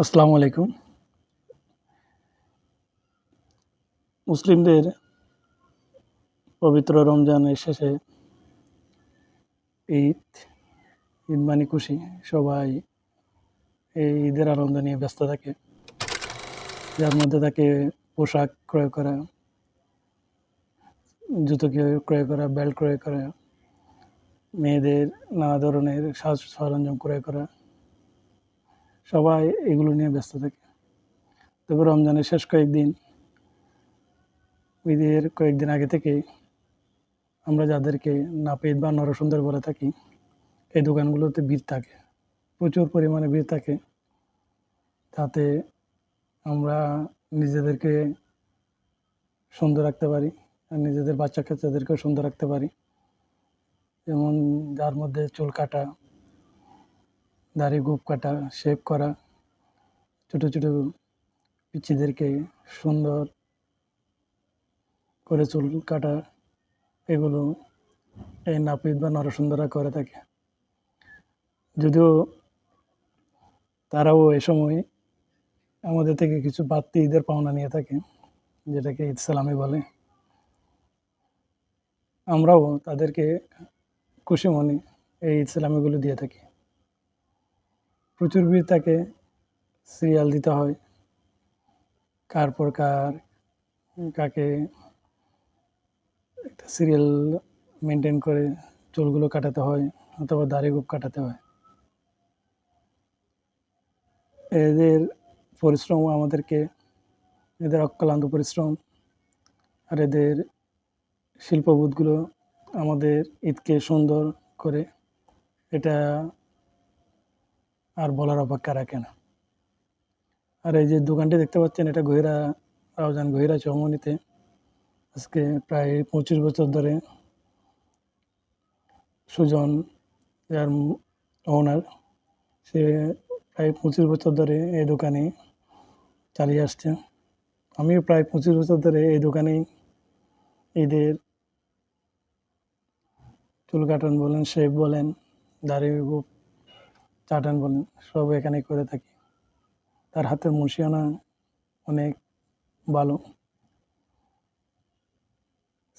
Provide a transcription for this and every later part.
আসসালামু আলাইকুম। মুসলিমদের পবিত্র রমজানের শেষে ঈদ ঈদ মানে খুশি। সবাই এই ঈদের আনন্দ নিয়ে ব্যস্ত থাকে। যার মধ্যে থাকে পোশাক ক্রয় করা, জুতো ক্রয় করা, বেল্ট ক্রয় করা, মেয়েদের নানা ধরনের সাজ সরঞ্জাম ক্রয় করা সবাই এগুলো নিয়ে ব্যস্ত থাকে। তবে রমজানের শেষ কয়েকদিন, ঈদের কয়েকদিন আগে থেকে আমরা যাদেরকে নাপিত বা নরসুন্দর বলে থাকি, এই দোকানগুলোতে ভিড় থাকে। প্রচুর পরিমাণে ভিড় থাকে। তাতে আমরা নিজেদেরকে সুন্দর রাখতে পারি আর নিজেদের বাচ্চা কাচ্চাদেরকেও সুন্দর রাখতে পারি। যেমন যার মধ্যে চুল কাটা দাড়ি, গোপ কাটা শেভ করা, ছোটো ছোটো পিচ্ছিদেরকে সুন্দর করে চুল কাটা, এগুলো এই নাপিত বা নরসুন্দরা করে থাকে। যদিও তারাও এ সময় আমাদের থেকে কিছু বাড়তি ঈদের পাওনা নিয়ে থাকে, যেটাকে ঈদ সালামি বলে। আমরাও তাদেরকে খুশি মনে এই ঈদ সালামিগুলো দিয়ে থাকি। প্রচুর ভিড় থাকে সিরিয়াল দিতে হয়। কার পর কার, কাকে একটা সিরিয়াল মেনটেন করে চুলগুলো কাটাতে হয় অথবা দাড়ি গোপ কাটাতে হয়। এদের পরিশ্রম আমাদেরকে, এদের অক্লান্ত পরিশ্রম আর এদের শিল্পবোধগুলো আমাদের ঈদকে সুন্দর করে, এটা আর বলার অপেক্ষা রাখে না। আর এই যে দোকানটি দেখতে পাচ্ছেন, এটা গহিরা, রাউজান গহিরা চৌমনিতে আজকে প্রায় পঁচিশ বছর ধরে সুজন, যার ওনার সে প্রায় পঁচিশ বছর ধরে এই দোকানে চালিয়ে আসছে। আমিও প্রায় পঁচিশ বছর ধরে এই দোকানেই ঈদের চুল কাটান বলেন, শেভ বলেন, দাড়ি চাটান বলেন, সব এখানে করে থাকি। তার হাতের মুন্সিয়ানা অনেক ভালো।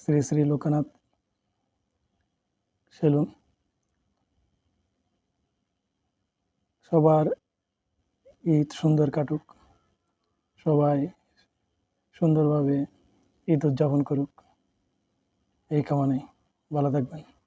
শ্রী শ্রী লোকনাথ সেলুন। সবার ঈদ সুন্দর কাটুক। সবাই সুন্দরভাবে ঈদ উদযাপন করুক। এই কামনায় ভালো থাকবেন।